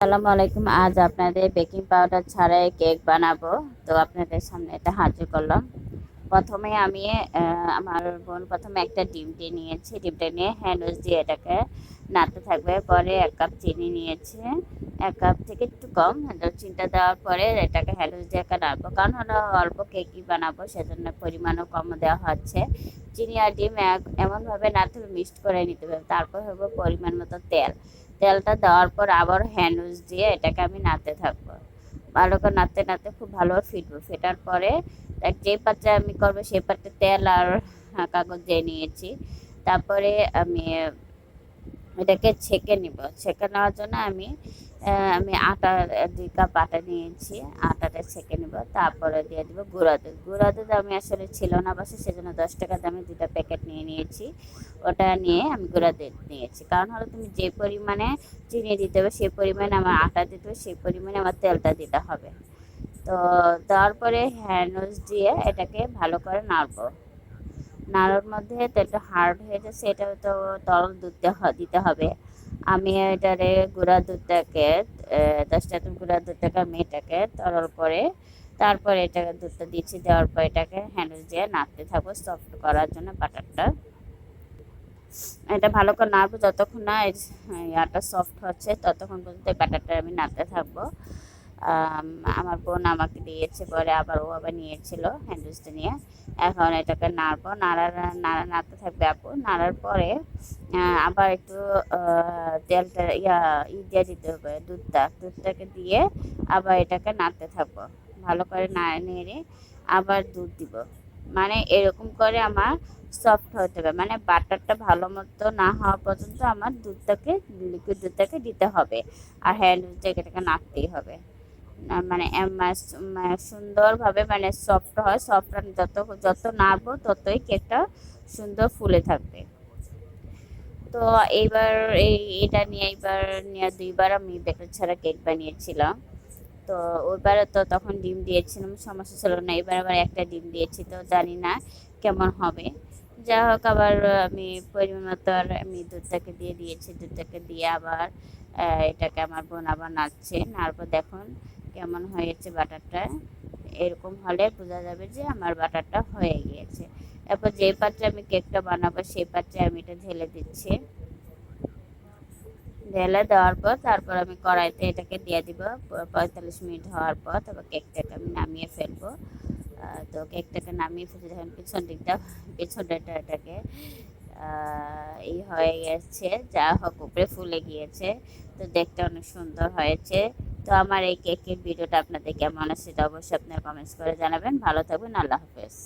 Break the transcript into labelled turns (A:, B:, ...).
A: আসসালামু আলাইকুম। আজ আপনাদের বেকিং পাউডার ছাড়াই কেক বানাবো। তো আপনাদের সামনে এটা হাজির করলাম। প্রথমে আমি আমার বোন প্রথমে একটা ডিমটি নিয়েছি। ডিমটা নিয়ে হ্যান্ড ওয়াশ দিয়ে এটাকে নাড়তে থাকবে। পরে এক কাপ চিনি নিয়েছে। এক কাপ থেকে একটু কম। চিনিটা দেওয়ার পরে এটাকে হ্যান্ড ওয়াশ দিয়ে একা নাড়বো। কারণ হলো অল্প কেকই বানাবো, সেজন্য পরিমাণও কম দেওয়া হচ্ছে। চিনি আর ডিম এমনভাবে নাড়তে হবে, মিক্সড করে নিতে হবে। তারপর হবে পরিমাণ মতো তেল। তেলটা দেওয়ার পর আবার হ্যান্ড ওয়াশ দিয়ে এটাকে আমি নাড়তে থাকব। ভালো করে নাড়তে নাড়তে খুব ভালো ফিটবো। ফেটার পরে যে পাত্রে আমি করব সেই পাত্রে তেল আর কাগজ দিয়ে নিয়েছি। তারপরে আমি এটাকে ছেঁকে নিব। ছেঁকে নেওয়ার জন্য আমি আমি আটা দুই কাপ আটা নিয়েছি, আটাটা ছেঁকে নিব, তারপরে দিয়ে দিব গুঁড়া দুধ। গুঁড়া দুধ আমি আসলে ছিল না বাসে, সেজন্য দশ টাকা দামে দুটা প্যাকেট নিয়ে নিয়েছি। ওটা নিয়ে আমি গুঁড়া দুধ নিয়েছি। কারণ হলো তুমি যে পরিমাণে চিনি দিতে হবে সেই পরিমাণে আমার আটা দিতে হবে সেই পরিমাণে আমার তেলটা দিতে হবে। তো দেওয়ার পরে হ্যান্ড দিয়ে এটাকে ভালো করে নাড়বো। নাড়ার মধ্যে তেলটা হার্ড হয়ে যাচ্ছে এটা তো তরল দুধ দিতে হবে। আমি এটারে গুঁড়া দুধটাকে দশ দশটা গুড়া দুধটাকে আমি এটাকে তরল করে, তারপরে এটাকে দুধটা দিচ্ছি, দেওয়ার পর এটাকে হ্যান্ডেল দিয়ে নাড়তে থাকব সফট করার জন্য বাটারটা এটা ভালো করে নাড়বো, যতক্ষণ না আটা সফট হচ্ছে, ততক্ষণ পর্যন্ত বাটারটা আমি নাড়তে থাকব। আমার বোন আমাকে দিয়েছে পরে আবার ও আবার নিয়েছিল হ্যান্ডউইচটা নিয়ে। এখন এটাকে নাড়বো। নাড়ার, নাড়া, নাড়তে থাকবে আপু। নাড়ার পরে আবার একটু তেলটা, ইয়া ই দিয়ে দিতে হবে, দুধটা। দুধটাকে দিয়ে আবার এটাকে নাড়তে থাকব। ভালো করে নাড়ে নেড়ে আবার দুধ দিব। মানে এরকম করে আমার সফট হতে হবে। মানে বাটারটা ভালো মতো না হওয়া পর্যন্ত আমার দুধটাকে লিকুইড দুধটাকে দিতে হবে। আর হ্যান্ড থেকে এটাকে নাড়তেই হবে। মানে সুন্দরভাবে মানে সফট হয়। সফট যত যত নাড়বো ততই কেকটা সুন্দর ফুলে থাকবে। তো এইবার এই, এটা নিয়ে এইবার নিয়ে দুইবার আমি বেকার ছাড়া কেক বানিয়েছিলাম। তো ওইবারে তো তখন ডিম দিয়েছিলাম, সমস্যা ছিল না। এবার আবার একটা ডিম দিয়েছি, তো জানি না কেমন হবে। যা হোক, আবার আমি পরিমাণ মতো আর আমি দুধটাকে দিয়ে দিয়েছি। দুধটাকে দিয়ে আবার এটাকে আমার বোন আবার নাড়ছে। নাড়বো দেখুন। কেমন হয়েছে বাটারটা, এরকম হলে বোঝা যাবে যে আমার বাটারটা হয়ে গিয়েছে। এরপর যে পাত্রে আমি কেকটা বানাবো, সেই পাত্রে আমি এটা ঢেলে দিচ্ছি। ঢেলে দেওয়ার পর তারপর আমি কড়াইতে এটাকে দিয়ে দিব। পঁয়তাল্লিশ মিনিট হওয়ার পর তারপর কেকটাকে আমি নামিয়ে ফেলব। তো কেকটাকে নামিয়ে ফেলে যখন পিছন দিকটা পিছনটা এটাকে এই হয়ে গেছে, যা হোক উপরে ফুলে গিয়েছে। তো দেখতে অনেক সুন্দর হয়েছে। তো আমার এই কেকের ভিডিওটা আপনাদের কেমন আছে সেটা অবশ্যই আপনারা কমেন্টস করে জানাবেন। ভালো থাকবেন, আল্লাহ হাফেজ।